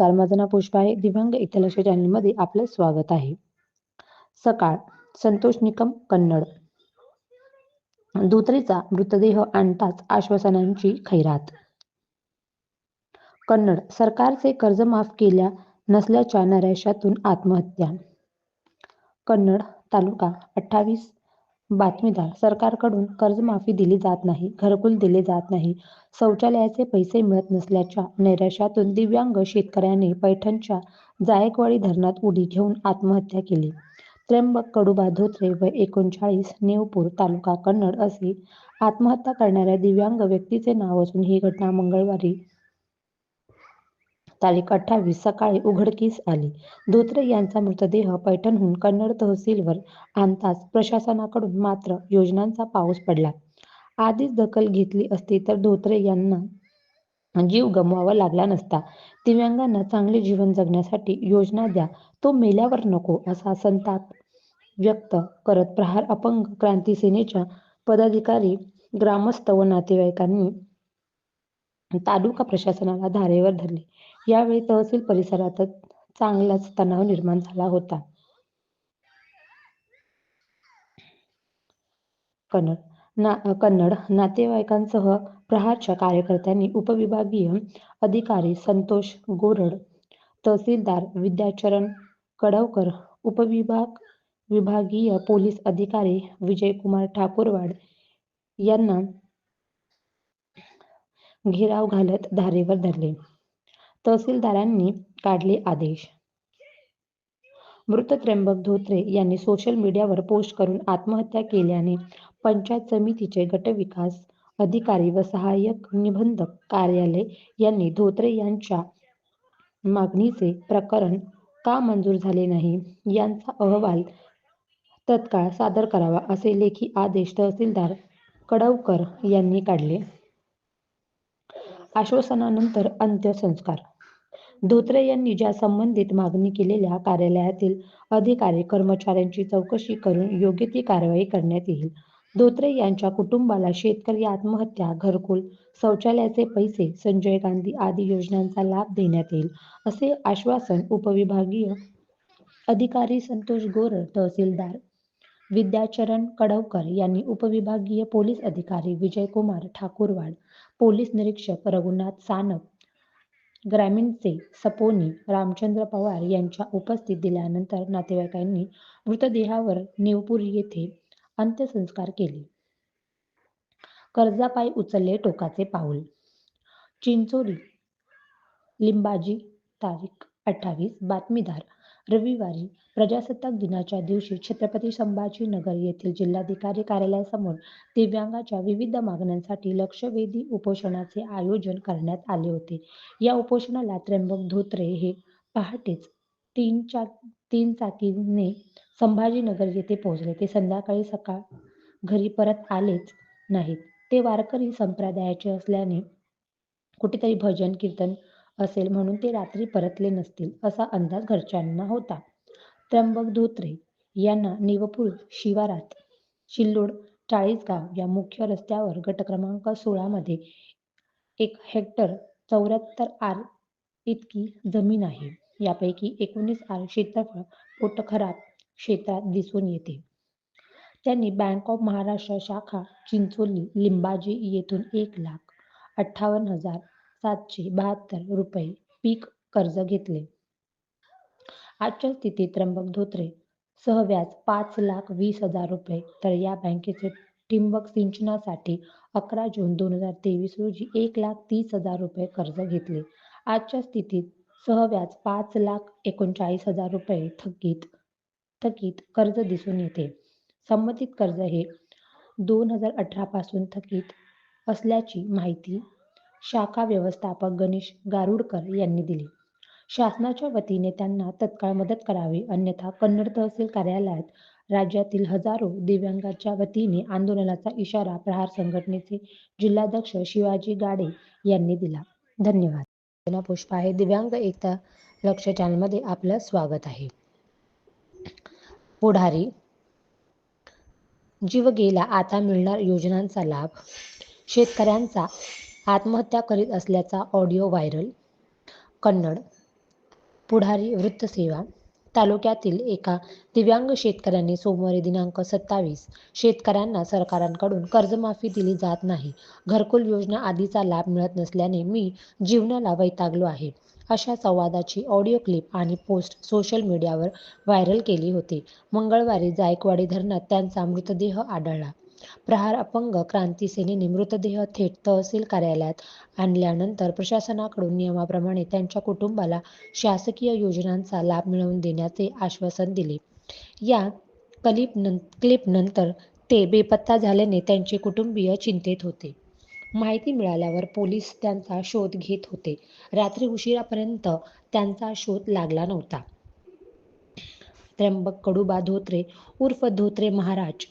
नमस्कार माझं नाव पुष्पा आहे. दिव्यांग इथलक्ष चॅनलमध्ये आपलं स्वागत आहे. सकाळ संतोष निकम कन्नड. दुतरीचा मृतदेह आणताच आश्वासनांची खैरात. कन्नड सरकारचे कर्ज माफ केल्या नसल्याच्या नैराश्यातून आत्महत्या. कन्नड तालुका अठ्ठावीस बातमीदार सरकारकडून कर्जमाफी दिली जात नाही घरकुल दिले जात नाही. शौचालयाचे पैसे मिळत नसल्याच्या नैराश्यातून दिव्यांग शेतकऱ्याने पैठणच्या जायकवाडी धरणात उडी घेऊन आत्महत्या केली. त्र्यंबक कडुबा धोत्रे व एकोणचाळीस नेवपूर तालुका कन्नड असे आत्महत्या करणाऱ्या दिव्यांग व्यक्तीचे नाव असून ही घटना मंगळवारी तारीख अठ्ठावीस सकाळी उघडकीस आली. धोत्रे यांचा मृतदेह पैठणहून कन्नड तहसीलवर आणताच प्रशासनाकडून मात्र योजनांचा पाऊस पडला. आधीच दखल घेतली असती तर धोत्रे यांना जीव गमवावा लागला नसता. दिव्यांगांना चांगले जीवन जगण्यासाठी योजना द्या. तो मेल्यावर नको असा संताप व्यक्त करत प्रहार अपंग क्रांती सेनेच्या पदाधिकारी ग्रामस्थ व नातेवाईकांनी तालुका प्रशासनाला धारेवर धरले. यावेळी तहसील परिसरातच चांगलाच तणाव निर्माण झाला होता. कन्नड ना कन्नड नातेवाईकांसह प्रहारच्या कार्यकर्त्यांनी उपविभागीय अधिकारी संतोष गोरड तहसीलदार विद्याचरण कडवकर उपविभाग विभागीय पोलीस अधिकारी विजयकुमार ठाकूरवाड यांना घेराव घालत धारेवर धरले. तहसीलदारांनी काढले आदेश. मृत त्र्यंबक धोत्रे यांनी सोशल मीडियावर पोस्ट करून आत्महत्या केल्याने पंचायत समितीचे गटविकास अधिकारी व सहाय्यक निबंधक कार्यालय यांनी धोत्रे यांच्या मागणीचे प्रकरण का मंजूर झाले नाही यांचा अहवाल तत्काळ सादर करावा असे लेखी आदेश तहसीलदार कडवकर यांनी काढले. आश्वासनानंतर अंत्यसंस्कार धोत्रे यांनी ज्या संबंधित मागणी केलेल्या कार्यालयातील अधिकारी कर्मचाऱ्यांची चौकशी करून योग्य ती कारवाई करण्यात येईल. धोत्रे यांच्या कुटुंबाला शेतकरी आत्महत्या घरकुल शौचालयाचे पैसे संजय गांधी आदी योजनांचा लाभ देण्यात येईल असे आश्वासन उपविभागीय अधिकारी संतोष गोरड तहसीलदार विद्याचरण कडवकर यांनी उपविभागीय पोलीस अधिकारी विजयकुमार ठाकूरवाड पोलीस निरीक्षक रघुनाथ सानप ग्रामीणचे सपोनी रामचंद्र पवार यांच्या उपस्थित दिल्यानंतर नातेवाईकांनी मृतदेहावर नेवपुरी येथे अंत्यसंस्कार केले. कर्जापायी उचलले टोकाचे पाऊल. चिंचोली लिंबाजी तारीख अठ्ठावीस बातमीदार रविवारी प्रजासत्ताक दिनाच्या दिवशी छत्रपती संभाजीनगर येथील जिल्हाधिकारी कार्यालयासमोर दिव्यांगाच्या विविध मागण्यांसाठी लक्षवेधी उपोषणाचे आयोजन करण्यात आले होते. या उपोषणाला त्र्यंबक धोत्रे हे पहाटेच तीन चा तीन चाकीने संभाजीनगर येथे पोहोचले. ते संध्याकाळी सकाळ घरी परत आलेच नाहीत. ते वारकरी संप्रदायाचे असल्याने कुठेतरी भजन कीर्तन असेल म्हणून ते रात्री परतले नसतील असा अंदाज घरच्यांना होता. त्र्यंबक धोत्रे यांना निवपूर शिवारात चिल्लोड चाळीसगाव या मुख्य रस्त्यावर गट क्रमांक सोळा मध्ये एक हेक्टर चौऱ्याहत्तर आर इतकी जमीन आहे. यापैकी एकोणीस आर क्षेत्रफळ पोटखराब क्षेत्रात दिसून येते. त्यांनी बँक ऑफ महाराष्ट्र शाखा चिंचोली लिंबाजी येथून एक लाख अठ्ठावन्न हजार सातशे बहात्तर रुपये पीक कर्ज घेतले. आजच्या स्थितीत त्र्यंबक धोत्रे सहव्याज पाच लाख वीस हजार रुपये. तर या बँकेचे ठिंबक सिंचनासाठी अकरा जून दोन हजार तेवीस रोजी एक लाख तीस हजार रुपये कर्ज घेतले. आजच्या स्थितीत सहव्याज पाच लाख एकोणचाळीस हजार रुपये थकीत थकीत कर्ज दिसून येते. संबंधित कर्ज हे दोन हजार अठरा पासून थकीत असल्याची माहिती शाखा व्यवस्थापक गणेश गारुडकर यांनी दिली. शासनाच्या वतीने त्यांना तत्काळ मदत करावी अन्यथा कन्नड तहसील कार्यालयात राज्यातील हजारो दिव्यांगांच्या वतीने आंदोलनाचा इशारा प्रहार संघटनेचे जिल्हाध्यक्ष शिवाजी गाडे यांनी दिला. धन्यवाद. पुष्पा आहे दिव्यांग एकता लक्ष चॅनलमध्ये आपलं स्वागत आहे. पुढारी जीव गेला आता मिळणार योजनांचा लाभ. शेतकऱ्यांचा आत्महत्या करीत असल्याचा ऑडिओ व्हायरल. कन्नड पुढारी वृत्तसेवा तालुक्यातील एका दिव्यांग शेतकऱ्यांनी सोमवारी दिनांक सत्तावीस शेतकऱ्यांना सरकारांकडून कर्जमाफी दिली जात नाही. घरकुल योजना आदीचा लाभ मिळत नसल्याने मी जीवनाला वैतागलो आहे. अशा संवादाची ऑडिओ क्लिप आणि पोस्ट सोशल मीडियावर व्हायरल केली होती. मंगळवारी जायकवाडी धरणात त्यांचा मृतदेह आढळला. प्रहार अपंग क्रांती सेनेने मृतदेह थेट तहसील कार्यालयात आणल्यानंतर प्रशासनाकडून नियमाप्रमाणे त्यांच्या कुटुंबाला शासकीय योजनांचा लाभ मिळवून देण्याचे आश्वासन दिले. या क्लिप नं क्लिपनंतर ते बेपत्ता झाल्याने त्यांचे कुटुंबीय चिंतेत होते. माहिती मिळाल्यावर पोलीस त्यांचा शोध घेत होते. रात्री उशिरापर्यंत त्यांचा शोध लागला नव्हता. त्र्यंबक कडुबा धोत्रे उर्फ धोत्रे महाराज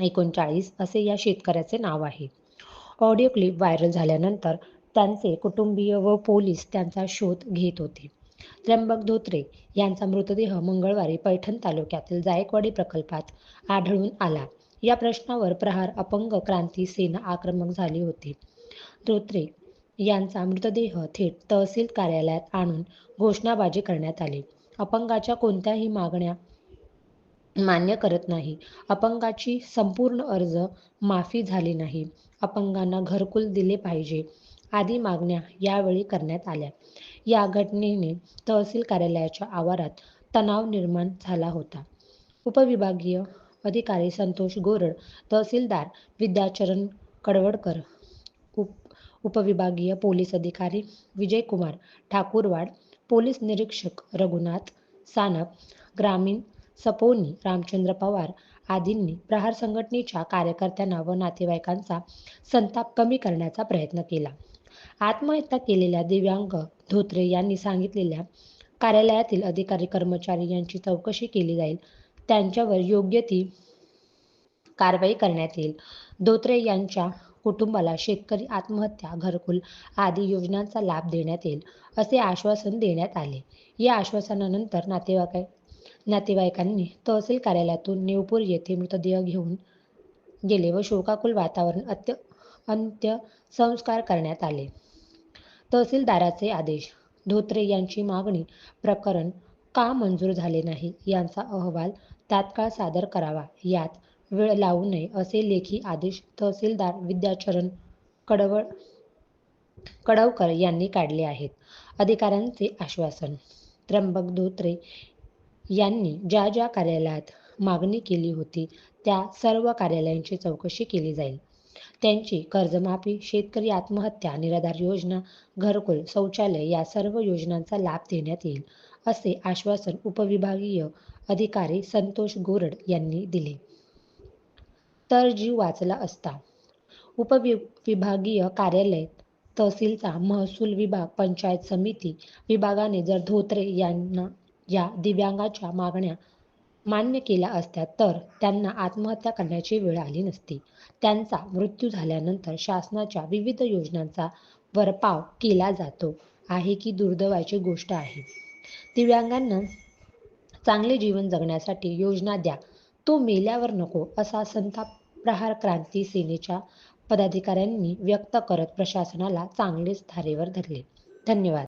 एकोणचाळीस असे या शेतकऱ्याचे नाव आहे. ऑडिओ क्लिप व्हायरल झाल्यानंतर त्यांचे कुटुंबीय व पोलीस त्यांचा शोध घेत होते. त्र्यंबक धोत्रे यांचा मृतदेह मंगळवारी पैठण तालुक्यातील जायकवाडी प्रकल्पात आढळून आला. या प्रश्नावर प्रहार अपंग क्रांती सेना आक्रमक झाली होती. धोत्रे यांचा मृतदेह थेट तहसील कार्यालयात आणून घोषणाबाजी करण्यात आली. अपंगाच्या कोणत्याही मागण्या मान्य करत नाही. अपंगाची संपूर्ण अर्ज माफी झाली नाही. अपंगांना घरकुल दिले पाहिजे. आदी मागण्या यावेळी करण्यात आल्या. या घटनेने तहसील कार्यालयाच्या आवारात तणाव निर्माण झाला होता. उपविभागीय अधिकारी संतोष गोरड तहसीलदार विद्याचरण कडवडकर उप उपविभागीय पोलीस अधिकारी विजयकुमार ठाकूरवाड पोलीस निरीक्षक रघुनाथ सानप ग्रामीण सपोनी रामचंद्र पवार आदींनी प्रहार संघटनेच्या कार्यकर्त्यांना व नातेवाईकांचा संताप कमी करण्याचा प्रयत्न केला. आत्महत्या केलेल्या दिव्यांग धोत्रे यांनी सांगितलेल्या कार्यालयातील अधिकारी कर्मचारी यांची चौकशी केली जाईल. त्यांच्यावर योग्य ती कारवाई करण्यात येईल. धोत्रे यांच्या कुटुंबाला शेतकरी आत्महत्या घरकुल आदी योजनांचा लाभ देण्यात येईल असे आश्वासन देण्यात आले. या आश्वासनानंतर नातेवाईक नातेवाईकांनी तहसील कार्यालयातून नेवपूर येथे मृतदेह घेऊन गेले व शोकाकुल वातावरण अत्य अंत्यसंस्कार करण्यात आले. तहसीलदाराचे आदेश धोत्रे यांची मागणी प्रकरण का मंजूर झाले नाही यांचा अहवाल तात्काळ सादर करावा यात वेळ लावू नये असे लेखी आदेश तहसीलदार विद्याचरण कडवळ कडवकर यांनी काढले आहेत. अधिकाऱ्यांचे आश्वासन त्र्यंबक धोत्रे यांनी ज्या ज्या कार्यालयात मागणी केली होती त्या सर्व कार्यालयांची चौकशी केली जाईल. त्यांची कर्जमाफी शेतकरी आत्महत्या निराधार योजना घरकुल शौचालय या सर्व योजनांचा लाभ देण्यात येईल असे आश्वासन उपविभागीय अधिकारी संतोष गोरड यांनी दिले. तर जीव वाचला असता. उपविभागीय कार्यालय तहसीलचा महसूल विभाग पंचायत समिती विभागाने जर धोत्रे यांना या दिव्यांगाच्या मागण्या मान्य केल्या असत्या तर त्यांना आत्महत्या करण्याची वेळ आली नसती. त्यांचा मृत्यू झाल्यानंतर शासनाच्या विविध योजनांचा वरपाव केला जातो. आहे की दुर्दैवाची गोष्ट आहे? दिव्यांगांना चांगले जीवन जगण्यासाठी योजना द्या. तो मेल्यावर नको असा संताप प्रहार क्रांती सेनेच्या पदाधिकाऱ्यांनी व्यक्त करत प्रशासनाला चांगलेच धारेवर धरले. धन्यवाद.